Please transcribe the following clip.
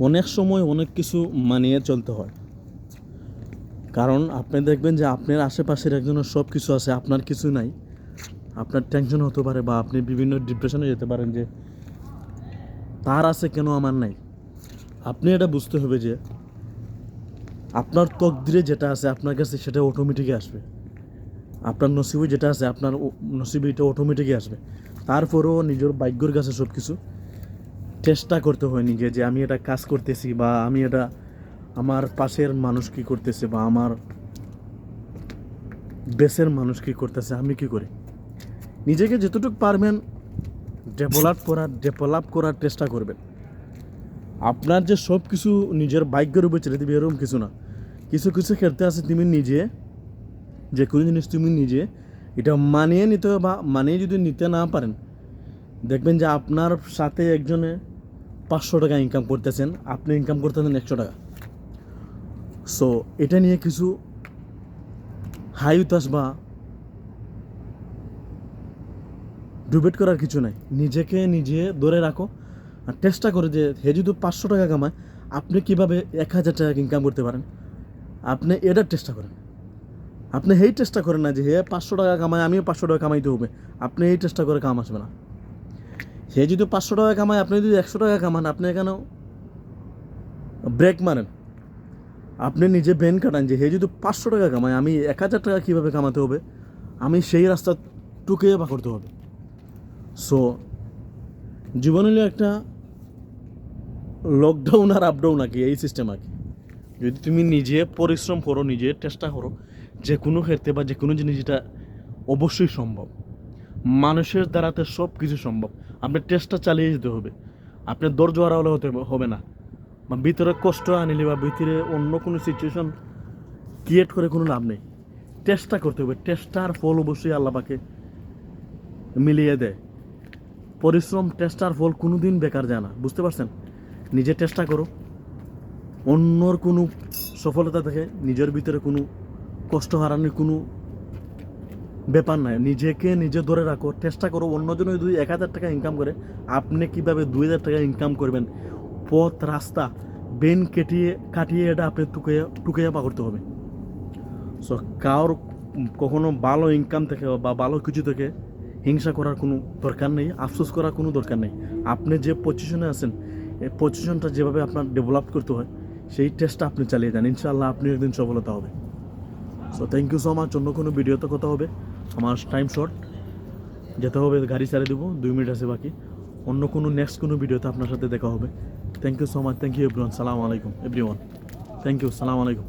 অনেক সময় অনেক কিছু মানিয়ে চলতে হয়। কারণ আপনি দেখবেন যে আপনার আশেপাশের একজনের সব কিছু আছে, আপনার কিছু নাই। আপনার টেনশন হতে পারে বা আপনি বিভিন্ন ডিপ্রেশনে যেতে পারেন যে, তার আছে কেন আমার নাই? আপনি এটা বুঝতে হবে যে, আপনার তকদিরে যেটা আছে আপনার কাছে সেটা অটোমেটিকই আসবে। আপনার নসিবে যেটা আছে আপনার নসিবে এটা অটোমেটিকই আসবে। তারপরেও নিজের ভাগ্যর কাছে সব কিছু চেষ্টা করতে হয় নিজে যে আমি এটা কাজ করতেছি বা আমি এটা আমার পাশের মানুষ কি করতেছে বা আমার দেশের মানুষ কি করতেছে আমি কি করি? নিজেকে যতটুকু পারবেন ডেভেলপ করার ডেভেলপ করার চেষ্টা করবেন। আপনার যে সব কিছু নিজের ভাগ্যের উপর ছেড়ে দিবে এরকম কিছু না। কিছু কিছু ক্ষেত্রে আছে তুমি নিজে যে কোনো জিনিস তুমি নিজে এটা মানিয়ে নিতে হবে বা মানিয়ে যদি নিতে না পারেন দেখবেন যে আপনার সাথে একজনে পাঁচশো টাকা ইনকাম করতেছেন, আপনি ইনকাম করতেছেন একশো টাকা। সো এটা নিয়ে কিছু হাই উতাস বা ডুবেট করার কিছু নাই। নিজেকে নিজে ধরে রাখো আর চেষ্টা করে যে হে যদি পাঁচশো টাকা কামায়, আপনি কীভাবে এক হাজার টাকা ইনকাম করতে পারেন? আপনি এটার চেষ্টা করেন। আপনি এই চেষ্টা করেন না যে হে পাঁচশো টাকা কামায়, আমিও পাঁচশো টাকা কামাইতে হবে। আপনি এই চেষ্টা করে কাম আসবে না। সে যদি পাঁচশো টাকা কামায়, আপনি যদি একশো টাকা কামান, আপনি এখানেও ব্রেক মারেন। আপনি নিজে বেন কাটান যে, হে যদি পাঁচশো টাকা কামায়, আমি এক হাজার টাকা কীভাবে কামাতে হবে? আমি সেই রাস্তা টুকে বা করতে হবে। সো জীবন হলো একটা লকডাউন আর আপডাউন আর কি এই সিস্টেম আর কি যদি তুমি নিজে পরিশ্রম করো, নিজে চেষ্টা করো, যে কোনো ক্ষেত্রে বা যে কোনো জিনিস এটা অবশ্যই সম্ভব। মানুষের দ্বারাতে সব কিছু সম্ভব। আপনি চেষ্টা চালিয়ে যেতে হবে। আপনি ধৈর্য হারালে হতে হবে না। বা ভিতরে কষ্ট আনিলে বা ভিতরে অন্য কোনো সিচুয়েশন ক্রিয়েট করে কোনো লাভ নেই। চেষ্টা করতে হবে। চেষ্টার ফল অবশ্যই আল্লাপাকে মিলিয়ে দেয়। পরিশ্রম চেষ্টার ফল কোনো দিন বেকার যায় না। বুঝতে পারছেন? নিজে চেষ্টা করো। অন্যর কোনো সফলতা থেকে নিজের ভিতরে কোনো কষ্ট হারানোর কোনো ব্যাপার নাই, নিজেকে নিজে ধরে রাখো, চেষ্টা করো অন্যজন যদি এক হাজার টাকা ইনকাম করে, আপনি কীভাবে দুই হাজার টাকা ইনকাম করবেন? পথ, রাস্তা, বেন কেটিয়ে, কাটিয়ে এটা আপনি টুকিয়ে টুকে পা করতে হবে। সো কারোর কখনো ভালো ইনকাম থেকে বা ভালো কিছু থেকে হিংসা করার কোনো দরকার নেই, আফসোস করার কোনো দরকার নেই। আপনি যে পজিশনে আছেন, এই পজিশনটা যেভাবে আপনার ডেভেলপ করতে হয়, সেই টেস্টটা আপনি চালিয়ে যান। ইনশাআল্লাহ আপনি একদিন সফলতা হবে। So thank you so much অন্য কোনো ভিডিওতে কথা হবে। আমার টাইম শর্ট যেতে হবে, গাড়ি চালিয়ে দেবো, দুই মিনিট আছে বাকি। অন্য কোনো নেক্সট কোনো ভিডিওতে আপনার সাথে দেখা হবে। Thank you so much thank you everyone সালাম আলাইকুম এভরিওয়ান থ্যাংক ইউ সালাম আলাইকুম।